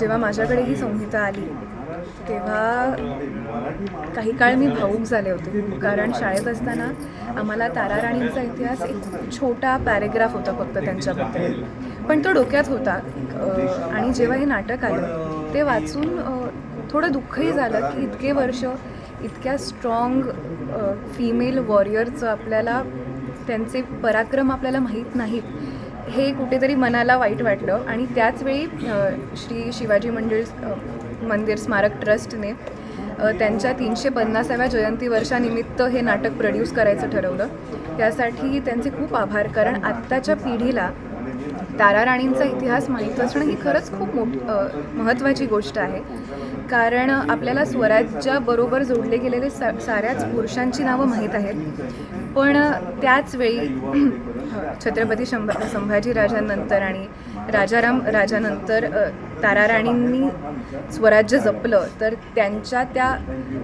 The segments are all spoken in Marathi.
जेव्हा माझ्याकडे ही संहिता आली तेव्हा काही काळ मी भाऊक झाले होते. कारण शाळेत असताना आम्हाला तारा राणींचा इतिहास एक छोटा पॅरेग्राफ होता फक्त त्यांच्याबद्दल. पण तो डोक्यात होता. आणि जेव्हा हे नाटक आलं ते वाचून थोडं दुःखही झालं की इतके वर्ष इतक्या स्ट्रॉंग फिमेल वॉरियरचं आपल्याला त्यांचे पराक्रम आपल्याला माहीत नाहीत. हे कुठेतरी मनाला वाईट वाटलं आणि त्याचवेळी श्री शिवाजी मंदिर मंदिर स्मारक ट्रस्टने त्यांच्या तीनशे पन्नासाव्या जयंती वर्षानिमित्त हे नाटक प्रोड्यूस करायचं ठरवलं. त्यासाठी त्यांचे खूप आभार. कारण आत्ताच्या पिढीला तारा राणींचा इतिहास माहीत असणं ही खरंच खूप मोठ महत्त्वाची गोष्ट आहे. कारण आपल्याला स्वराज्याबरोबर जोडले गेलेले सा साऱ्याच पुरुषांची नावं माहीत आहेत. पण त्याचवेळी छत्रपती शंभ संभाजीराजांनंतर आणि राजाराम राजानंतर ताराराणींनी स्वराज्य जपलं तर त्यांच्या त्या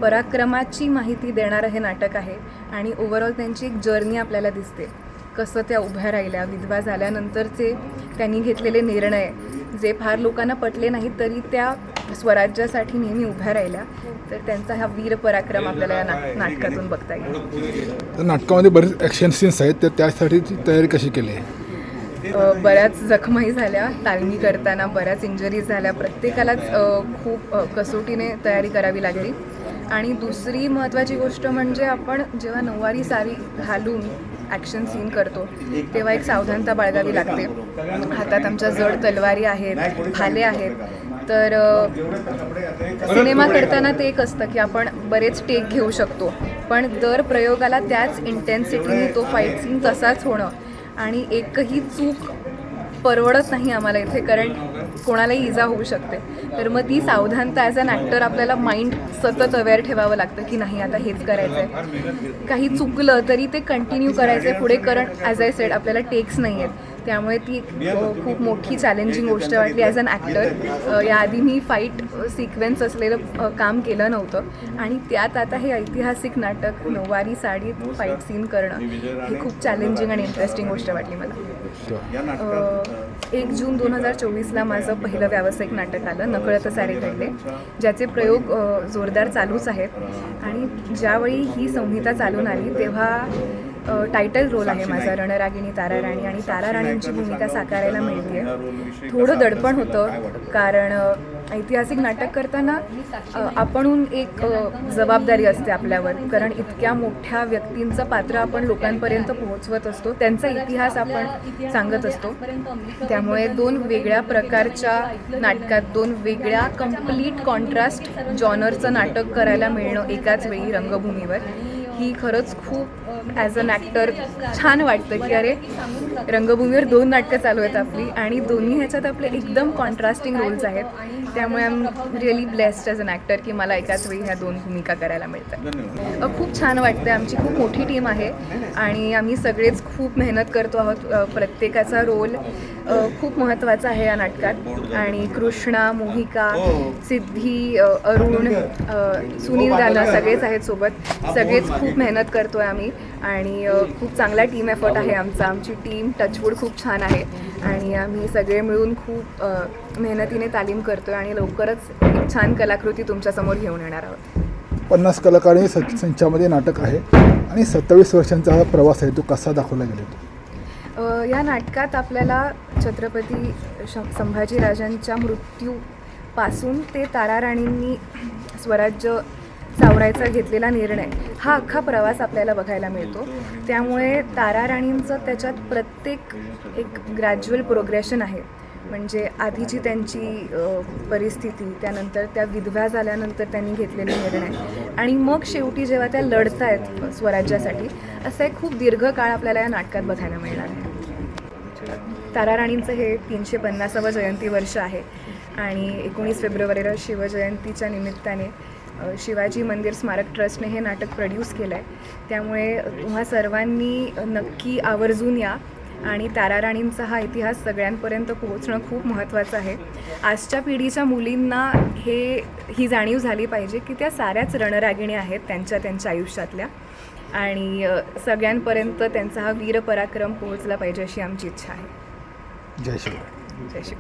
पराक्रमाची माहिती देणारं हे नाटक आहे आणि ओव्हरऑल त्यांची एक जर्नी आपल्याला दिसते. कसं त्या उभ्या राहिल्या विधवा झाल्यानंतरचे त्यांनी घेतलेले निर्णय. जे फार लोकांना पटले नाहीत तरी त्या स्वराज्यासाठी नेहमी उभ्या राहिल्या. तर त्यांचा हा वीर पराक्रम आपल्याला या नाट नाटकातून बघता येईल. तर नाटकामध्ये बरेच ॲक्शन सीन्स आहेत तर त्यासाठीची तयारी कशी केली? आहे बऱ्याच जखमाही झाल्या तालमी करताना बऱ्याच इंजरीज झाल्या. प्रत्येकालाच खूप कसोटीने तयारी करावी लागली. आणि दुसरी महत्त्वाची गोष्ट म्हणजे आपण जेव्हा नऊवारी साडी घालून ॲक्शन सीन करतो तेव्हा एक सावधानता बाळगावी लागते. हातात आमच्या जड तलवारी आहेत भाले आहेत. तर सिनेमा करताना ते एक असतं की आपण बरेच टेक घेऊ शकतो. पण दर प्रयोगाला त्याच इंटेन्सिटीने तो फाईट सीन तसाच होणं आणि एकही चूक परवडत नाही आम्हाला इथे कारण कोणालाही इजा होऊ शकते. तर मग ती सावधानता ॲज अन ॲक्टर आपल्याला माइंड सतत अवेअर ठेवावं लागतं की नाही आता हेच करायचं आहे काही चुकलं तरी ते कंटिन्यू करायचं आहे पुढे कारण ॲज आय सेड आपल्याला टेक्स नाही आहेत त्यामुळे ती खूप मोठी चॅलेंजिंग गोष्ट वाटली ॲज अन ॲक्टर याआधी मी फाईट सिक्वेन्स असलेलं काम केलं नव्हतं. आणि त्यात आता हे ऐतिहासिक नाटक नऊवारी साडीत फाईट सीन करणं ही खूप चॅलेंजिंग आणि इंटरेस्टिंग गोष्ट वाटली मला. एक जून दोन हजार चोवीसला माझं पहिलं व्यावसायिक नाटक आलं नकळत सारे घडले ज्याचे प्रयोग जोरदार चालूच आहेत. आणि ज्यावेळी ही संहिता चालून आली तेव्हा टायटल रोल आहे माझा रणरागिणी तारा राणी आणि तारा राणींची भूमिका साकारायला मिळते थोडं दडपण होतं? कारण ऐतिहासिक नाटक करताना आपणहून एक जबाबदारी असते आपल्यावर. कारण इतक्या मोठ्या व्यक्तींचं पात्र आपण लोकांपर्यंत पोहोचवत असतो त्यांचा इतिहास आपण सांगत असतो. त्यामुळे दोन वेगळ्या प्रकारच्या नाटकात दोन वेगळ्या कंप्लीट कॉन्ट्रास्ट जॉनरचं नाटक करायला मिळणं एकाच वेळी रंगभूमीवर. ही खरंच खूप ॲज अन ॲक्टर छान वाटतं की अरे रंगभूमीवर दोन नाटकं चालू आहेत आपली आणि दोन्ही ह्याच्यात आपले एकदम कॉन्ट्रास्टिंग रोल्स आहेत. त्यामुळे I am really blessed as an actor की मला एकाच वेळी ह्या दोन भूमिका करायला मिळतात. खूप छान वाटतं आमची खूप मोठी टीम आहे आणि आम्ही सगळेच खूप मेहनत करतो आहोत. प्रत्येकाचा रोल खूप महत्त्वाचा आहे या नाटकात. आणि कृष्णा मोहिका सिद्धी अ, अरुण सुनील दादा सगळेच आहेत सोबत. सगळेच खूप मेहनत करतो आहे आम्ही आणि खूप चांगला टीम एफर्ट आहे आमचा. आमची टीम टचवूड खूप छान आहे आणि आम्ही सगळे मिळून खूप मेहनतीने तालीम करतो आहे आणि लवकरच एक छान कलाकृती तुमच्यासमोर घेऊन येणार आहोत. पन्नास कलाकारांनी स संच्यामध्ये नाटक आहे आणि सत्तावीस वर्षांचा हा प्रवास आहे तो कसा दाखवला गेला? तो या नाटकात आपल्याला छत्रपती श संभाजीराजांच्या मृत्यूपासून ते तारा राणींनी स्वराज्य सावरायचा घेतलेला निर्णय हा अख्खा प्रवास आपल्याला बघायला मिळतो. त्यामुळे तारा राणींचं त्याच्यात प्रत्येक एक ग्रॅज्युअल प्रोग्रेशन आहे. म्हणजे आधीची त्यांची परिस्थिती त्यानंतर त्या विधवा झाल्यानंतर त्यांनी घेतलेले निर्णय. आणि मग शेवटी जेव्हा त्या लढत आहेत स्वराज्यासाठी असं एक खूप दीर्घ काळ आपल्याला या नाटकात बघायला मिळणार आहे. तारा राणींचं हे तीनशे पन्नासावं जयंती वर्ष आहे. आणि एकोणीस फेब्रुवारीला शिवजयंतीच्या निमित्ताने शिवाजी मंदिर स्मारक ट्रस्टने हे नाटक प्रोड्यूस केलं आहे त्यामुळे तुम्हा सर्वांनी नक्की आवर्जून या आणि तारा राणींचा हा इतिहास सगळ्यांपर्यंत पोहोचणं खूप महत्त्वाचं आहे. आजच्या पिढीच्या मुलींना हे ही जाणीव झाली पाहिजे की त्या साऱ्याच रणरागिणी आहेत त्यांच्या त्यांच्या आयुष्यातल्या. आणि सगळ्यांपर्यंत त्यांचा हा वीर पराक्रम पोहोचला पाहिजे अशी आमची इच्छा आहे. जय श्री जय श्री